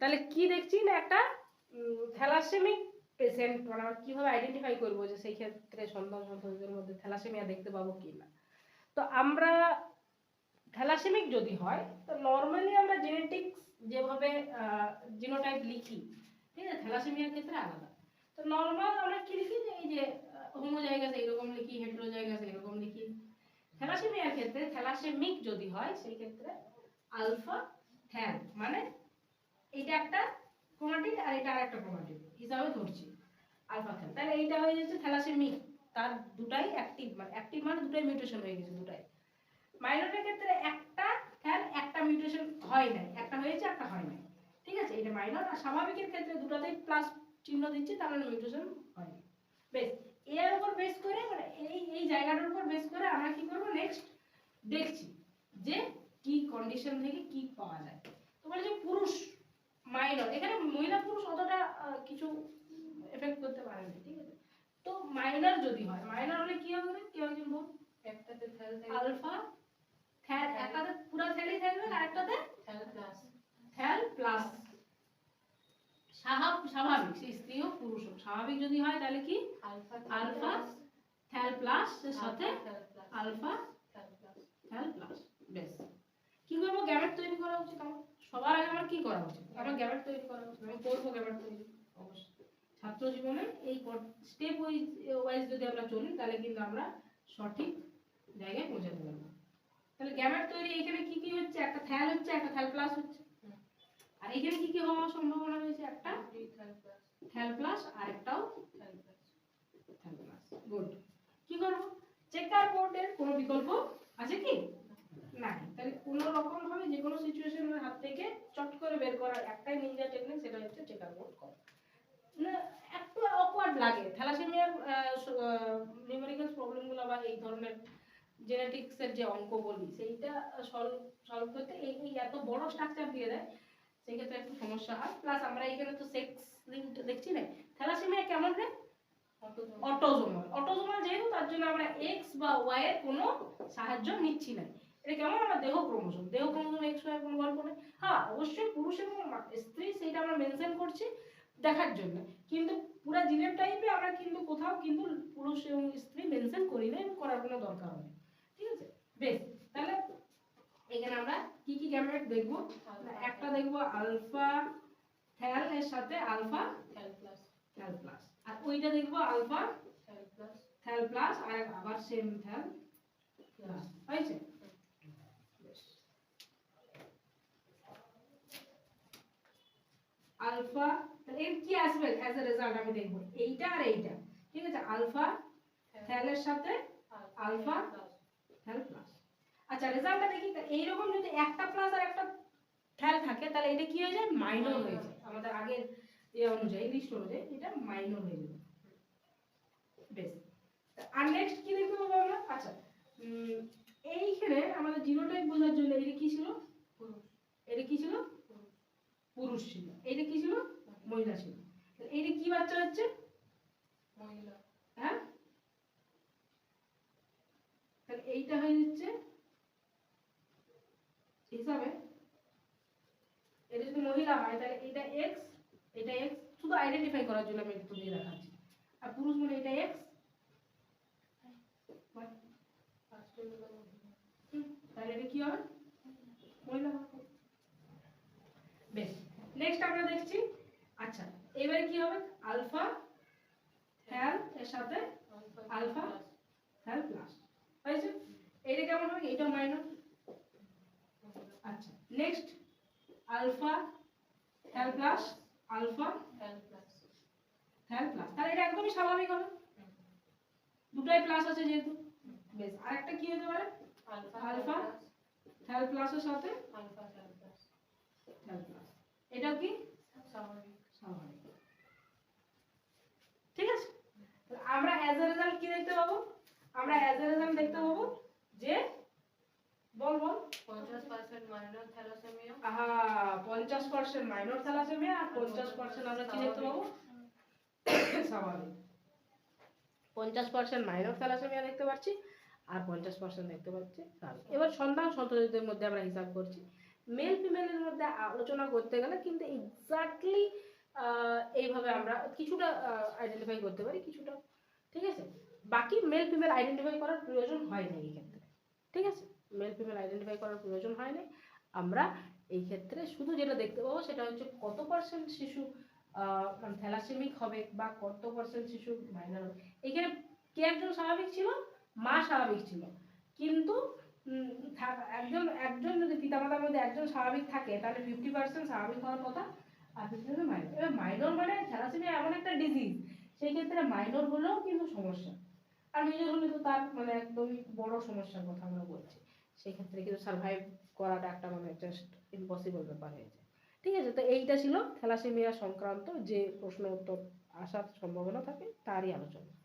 তাহলে কি দেখছি না একটা থ্যালাসেমিক পেশেন্ট মানে আমরা কীভাবে আইডেন্টিফাই করব যে সেই ক্ষেত্রে সন্তান সন্ততিদের মধ্যে থ্যালাসেমিয়া দেখতে পাবো কি না তো আমরা থ্যালাসেমিক যদি হয়, তো নর্মালি আমরা জেনেটিক্স যেভাবে জিনোটাইপ লিখি, ঠিক আছে, থ্যালাসেমিয়ার ক্ষেত্রে আলাদা। তো নর্মাল আমরা কি লিখি যে এই যে হোমো জায়গা এইরকম লিখি হেটেরো জায়গা এইরকম লিখি। থ্যালাসেমিয়ার ক্ষেত্রে থ্যালাসেমিক যদি হয়, সেই ক্ষেত্রে আলফা থ্যান মানে এটা একটা ক্রোমাটিড আর এটা আর একটা ক্রোমাটিড হিসাবে ধরছি। আলফা থ্যান তাহলে এইটা হয়ে যাচ্ছে থ্যালাসেমিক তার দুটাই অ্যাক্টিভ মানে অ্যাক্টিভ মানে দুটাই মিউটেশন হয়ে গেছে, দুটাই। মাইনরের ক্ষেত্রে একটা থ্যান একটা মিউটেশন হয় নাই। একটা হয়েছে, একটা হয় নাই। ঠিক আছে? এটা মাইনর আর স্বাভাবিকের ক্ষেত্রে দুটাতেই প্লাস চিহ্ন দিচ্ছি মানে মিউটেশন হয়নি বেশ। এর উপর বেস করে মানে এই এই জায়গাটার উপর বেস করে আমরা কি করব? নেক্সট দেখছি যে কি কন্ডিশন থেকে কি পাওয়া যায়। তো বলে যে পুরুষ মাইনর এখানে মহিলা পুরুষ অতটা কিছু এফেক্ট করতে পারে না ঠিক আছে? তো মাইনর যদি হয় মাইনর হলে কি হবে? কি হবে বল একটাতে থ্যাল আলফা থ্যাল একটাতে পুরো থ্যালই থাকবে আর একটাতে থ্যাল প্লাস থ্যাল প্লাস স্বাভাবিক সেই স্ত্রী হোক পুরুষ হোক স্বাভাবিক যদি হয় তাহলে কি? আলফা আলফা থ্যাল প্লাস এর সাথে alpha thal plus thal plus বেশ। কি করব? গ্যামেট তৈরি করা উচিত আমার। সবার আগে আমার কি করা উচিত? আমার গ্যামেট তৈরি করা উচিত? আমি করব গ্যামেট তৈরি। অবশ্যই। ছাত্র জীবনে এই স্টেপ ওয়াইজ ওয়াইজ যদি আমরা চলি, তাহলে কিন্তু আমরা সঠিক জায়গায় পৌঁছাতে পারব। তাহলে গ্যামেট তৈরি, এখানে কি কি হচ্ছে? একটা থ্যাল হচ্ছে, একটা থ্যাল প্লাস হচ্ছে। আর এখানে কি কি হওয়ার সম্ভাবনা রয়েছে? একটা থ্যাল প্লাস আর একটাও thal plus thal plus good কি করব চেকার বোর্ডের কোনো বিকল্প আছে কি? নাই। তাহলে কোনো রকম যে কোনো সিচুয়েশনের হাত থেকে চট করে বের করার একটাই নিনজা টেকনিক সেটা হচ্ছে চেকার বোর্ড করা। না একটু অকওয়ার্ড লাগে। থ্যালাসেমিয়ার নিউমেরিক্যাল প্রবলেমগুলো বা এই ধরনের জেনেটিক্সের যে অঙ্ক বলি সেইটা সলভ সলভ করতে এই এই এত বড় স্ট্রাকচার দিয়ে দেয় সেক্ষেত্রে একটু সমস্যা হয়। প্লাস আমরা এখানে তো সেক্স লিঙ্ক দেখছি না? থ্যালাসেমিয়া কেমন রে? অটোজোম অটোজোমাল অটোজোমাল যেহেতু তার জন্য আমরা এক্স বা ওয়াই এর কোনো সাহায্য নিচ্ছি না। এটা কেমন? আমরা দেহ ক্রোমোসোম দেহ ক্রোমোসোম এক্স ওয়াই কোনো গল্প নেই। হ্যাঁ অবশ্যই পুরুষ এবং স্ত্রী সেইটা আমরা মেনশন করছি দেখার জন্য। কিন্তু পুরো জিনের টাইপে আমরা কিন্তু কোথাও কিন্তু পুরুষ এবং স্ত্রী মেনশন করি না করার কোনো দরকার নেই। ঠিক আছে? বেশ তাহলে এখানে আমরা কি কি গ্যামেট দেখব? একটা দেখব আলফা থ্যাল এর সাথে alpha thal plus thal plus আর ওইটা দেখব আলফা থ্যাল প্লাস আর আবার সেম থ্যাল প্লাস হয়েছে বেশ। আলফা, তাহলে এর কি আসবে? অ্যাজ এ রেজাল্ট আমি দেখব। এইটা আর এইটা। ঠিক আছে? আলফা থ্যালের সাথে আলফা থ্যাল প্লাস আচ্ছা রেজাল্টটা দেখি। এইরকম যদি একটা প্লাস আর একটা থ্যাল থাকে, তাহলে এটা কি হয়ে যায়? মাইনর হয়ে যায়। আমাদের আগের এ অনুযায়ী লিস্ট অনুযায়ী, এটা মাইনর হয়ে যাবে। বেশ। আর নেক্সট কি দেখতে পাবো আমরা? আচ্ছা এইখানে আমাদের জিরোটাইপ বোঝার জন্য এটা কি ছিল? এটা কি ছিল? পুরুষ ছিল। এটা কি ছিল? মহিলা ছিল। এটা কি বাচ্চা হচ্ছে? মহিলা। হ্যাঁ? তাহলে এইটা হয়ে যাচ্ছে হিসাবে এটা যদি মহিলা হয় তাহলে এটা এক্স এটা এক্স শুধু আইডেন্টিফাই করার জন্য আমি একটু দিয়ে দেখাচ্ছি। আর পুরুষ মানে এটা এক্স ফার্স্টে হলো মহিলা তাহলে এটা কি হবে মহিলা হবে। বেশ নেক্সট আমরা দেখছি আচ্ছা এবারে কি হবে? আলফা থ্যাল এর সাথে আলফা থ্যাল প্লাস। হয়েছে? এটা কেমন হবে এটা মাইনর আচ্ছা next alpha thal plus alpha thal plus. Thal plus তাহলে এটা একদমই স্বাভাবিক হবে। দুটাই প্লাস আছে যেহেতু। বেশ আরেকটা কি হতে পারে? আলফা আলফা থ্যাল প্লাসের সাথে alpha thal plus. Thal plus. এটাও কি? স্বাভাবিক। স্বাভাবিক। ঠিক আছে? আমরা অ্যাজ এ রেজাল্ট কি দেখতে পাবো? আমরা অ্যাজ এ রেজাল্ট দেখতে পাবো যে বল বল। পঞ্চাশ পার্সেন্ট মাইনর থ্যালাসেমিয়া পঞ্চাশ পার্সেন্ট মাইনর থ্যালাসেমিয়া আর পঞ্চাশ পার্সেন্ট আমরা কি দেখতে পাবো? স্বাভাবিক। পঞ্চাশ পার্সেন্ট মাইনর থ্যালাসেমিয়া দেখতে পাচ্ছি আর পঞ্চাশ পার্সেন্ট দেখতে পাচ্ছি স্বাভাবিক। এবার সন্তান সন্ততিদের মধ্যে আমরা হিসাব করছি। মেল ফিমেলের মধ্যে আলোচনা করতে গেলে কিন্তু এক্স্যাক্টলি এইভাবে আমরা কিছুটা আইডেন্টিফাই করতে পারি, কিছুটা। ঠিক আছে? বাকি মেল ফিমেল আইডেন্টিফাই করার প্রয়োজন হয় না এই ক্ষেত্রে। ঠিক আছে? মেল ফিমেল আইডেন্টিফাই করার প্রয়োজন হয় না। আমরা এই ক্ষেত্রে শুধু যেটা দেখতে পাবো সেটা হচ্ছে কত পার্সেন্ট শিশু মানে থ্যালাসেমিক হবে বা কত পার্সেন্ট শিশু মাইনার হবে। এখানে কে একজন স্বাভাবিক ছিল? মা স্বাভাবিক ছিল। কিন্তু একজন একজন যদি পিতামাতার মধ্যে একজন স্বাভাবিক থাকে, তাহলে ফিফটি পার্সেন্ট স্বাভাবিক হওয়ার কথা আর পার্সেন্ট মাইনর এবার মানে থ্যালাসেমিয়া এমন একটা ডিজিজ সেই ক্ষেত্রে মাইনর হলেও কিন্তু সমস্যা। আর মেজর হলে তো তার মানে একদমই বড় সমস্যার কথা আমরা বলছি। সেই ক্ষেত্রে কিন্তু সার্ভাইভ করাটা একটা মানে জাস্ট ইম্পসিবল ব্যাপার হয়ে যায়। ঠিক আছে, তো এইটা ছিল থ্যালাসেমিয়া সংক্রান্ত যে প্রশ্ন উত্তর আসার সম্ভাবনা থাকে, তারই আলোচনা।